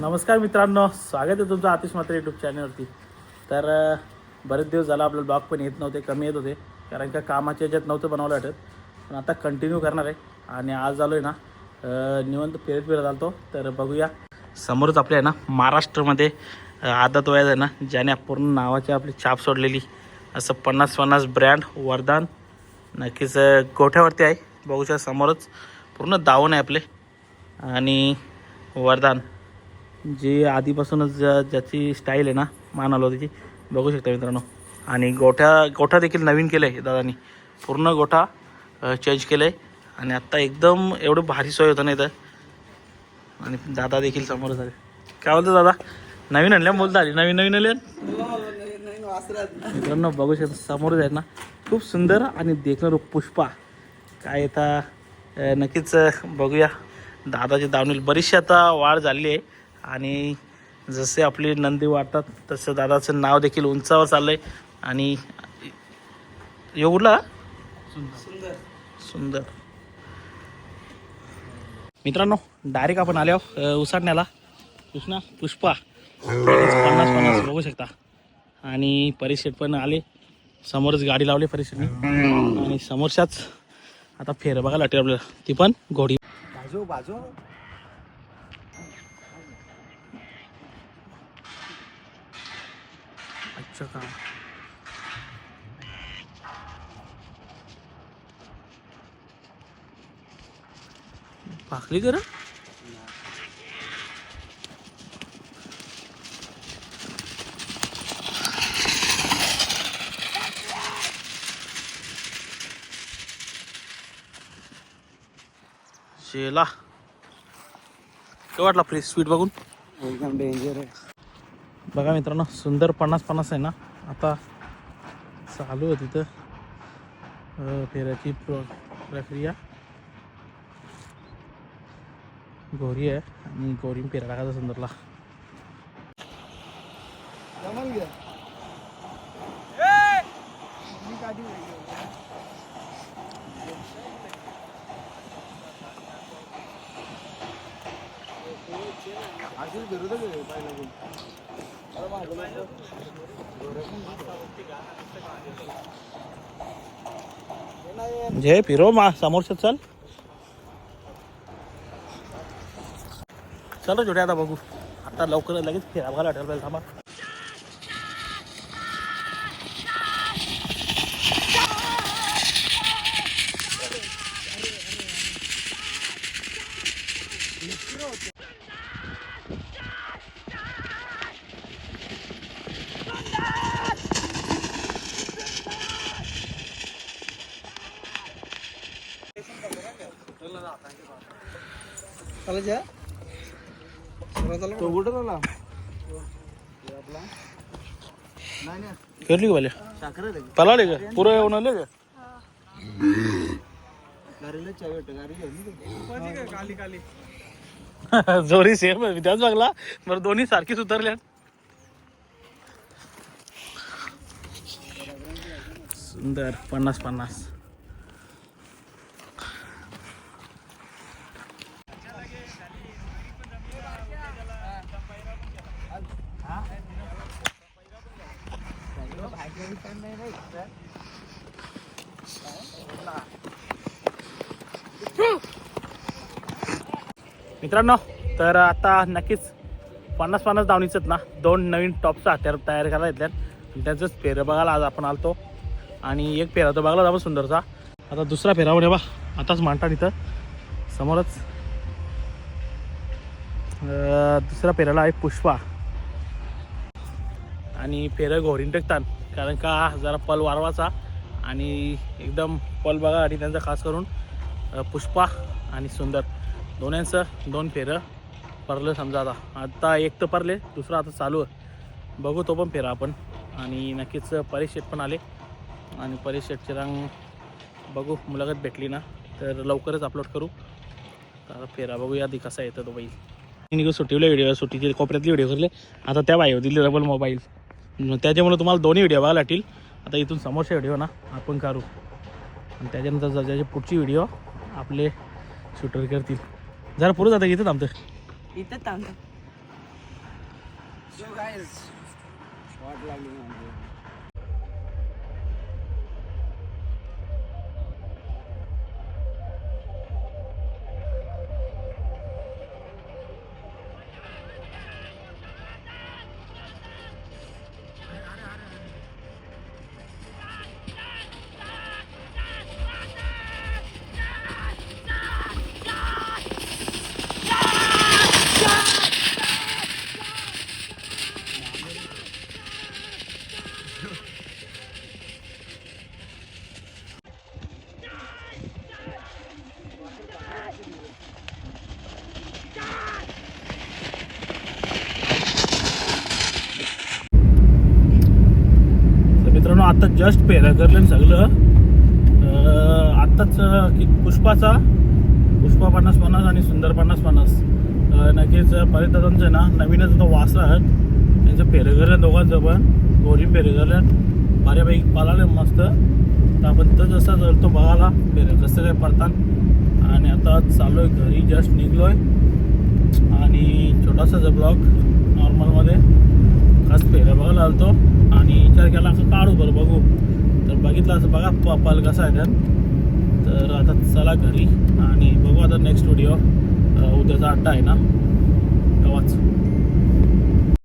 नमस्कार मित्रांनो स्वागत आहे तुमचं आतिश मात्र यूट्यूब चॅनलवरती तर बरेच दिवस झाला आपल्याला ब्लॉग पण येत नव्हते कमी येत होते कारण का कामाच्या याच्यात नव्हतं बनवलं वाटत. पण आता कंटिन्यू करणार आहे. आणि आज आलो आहे ना निवंत फिरत फिरत आलतो. तर बघूया. समोरच आपल्या आहे ना महाराष्ट्रामध्ये आदत वयात आहे ना ज्याने पूर्ण नावाची आपली छाप सोडलेली. असं पन्नास पन्नास ब्रँड वरदान नक्कीच गोठ्यावरती आहे. बघूच्या समोरच पूर्ण दावण आहे आपले. आणि वरदान. जी आधीपासूनच ज्या ज्याची स्टाईल आहे ना मान त्याची बघू शकता मित्रांनो. आणि गोठ्या गोठा देखील नवीन केलं आहे दादानी. पूर्ण गोठा चेंज केलं आहे आणि आत्ता एकदम एवढं भारी सोय होतं ना इथं. आणि दादा देखील समोर झाले. काय बोलतो दादा? नवीन आणल्या बोलता आली नवीन नवीन आले मित्रांनो बघू शकता समोरच आहे ना खूप सुंदर आणि देखणार पुष्पा. काय आता नक्कीच बघूया. दादाची दावणील बरीचशी आता वाढ झाली आहे. आणि जसे आपली नंदी वाढतात तसं दादाचं नाव देखील उंचावर चाललं आहे आणि एवढला सुंदर. मित्रांनो डायरेक्ट आपण आलो अ, उसाटण्याला कृष्णा पुष्पा पन्नास पन्नास बघू शकता. आणि परीक्षेत पण आले. समोरच गाडी लावली परीक्षेतनी. आणि समोरच्याच आता फेर बघायला वाटेल आपल्याला. ती पण घोडी. बाजू बाजू. अच्छा का भाकली कर शेला काय वाटला फ्री स्वीट बघून एकदम डेंजर आहे बघा मित्रांनो सुंदर पन्नास पन्नास आहे ना? आता चालू आहे तिथं फेऱ्याची प्र प्रक्रिया. गोरी आहे आणि गोरी फेरा टाकायचा सुंदरला. जमल जे फिरो मा समोरच चल. चल जोड्या आता बघू. आता लवकर लगेच फिरा बघायला अटल आपल्याला थांबा. चला जा. तो कुठं झाला नाही नाही. फिरली का पहिले साखर आहे पलाले का? पुरं येऊन आले का? जोरी सेम आहे. त्याच बघला. बरं दोन्ही सारखीच उतरल्या सुंदर. पन्नास पन्नास. मित्रांनो तर आता नक्कीच पन्नास पन्नास धावणीचंच ना. दोन नवीन टॉपचं हत्यार तयार करायला घेतल्यात आणि त्यांचंच फेरं बघायला आज आपण आलतो. आणि एक फेरा तो बघायला आपण सुंदरचा. आता दुसरा फेरा म्हणजे बा आताच मांडता इथं. समोरच दुसऱ्या फेऱ्याला आहे पुष्पा. आणि फेरं घोरीन टेकतात कारण का जरा पल वारवाचा आणि एकदम पल बघा आणि त्यांचा खास करून पुष्पा आणि सुंदर. दोन्यांचं दोन फेरं परलं समजा आता. आता एक तर परले दुसरं आता चालू आहे. बघू तो पण फेरा आपण. आणि नक्कीच परेश पण आले. आणि परेश रंग बघू मुलाखत भेटली ना तर लवकरच अपलोड करू. तर फेरा बघूया आधी कसा येतो तो बाईल निघून सुट्टीवले व्हिडिओ सुट्टीचे कोपऱ्यातले व्हिडिओ करले. आता त्या बाई दिले डबल मोबाईल त्याच्यामुळे तुम्हाला दोन्ही व्हिडिओ बघायला लागतील. आता इथून समोरचे व्हिडिओ ना आपण करू आणि त्याच्यानंतर जर त्याची पुढची व्हिडिओ आपले शूटर करतील. जरा पुढे जाता इथं थांबतं इथं थांबतो आता जस्ट पेरा करलं सगळं. आत्ताच पुष्पाचा. पुष्पा पन्नास पन्नास आणि सुंदर पन्नास पन्नास. नक्कीच परिदादांचं आहे ना नवीनच तो वास आहे त्यांचं फेरे दोघांचं पण. गोरी फेरे बऱ्यापैकी पालाले मस्त. तर आपण तर जसं जळतो बघायला फेरे कसं काय पडतात. आणि आता चालू आहे घरी जस्ट निघलो आहे आणि छोटासा ब्लॉग नॉर्मलमध्ये खास पेरा बघायला आलतो आणि विचार केला असं काढू बरं बघू. तर बघितलं असं बघा प पाल कसा आहे त्यात तर आता चला घरी आणि बघू आता नेक्स्ट व्हिडिओ उद्याचा अड्डा आहे ना?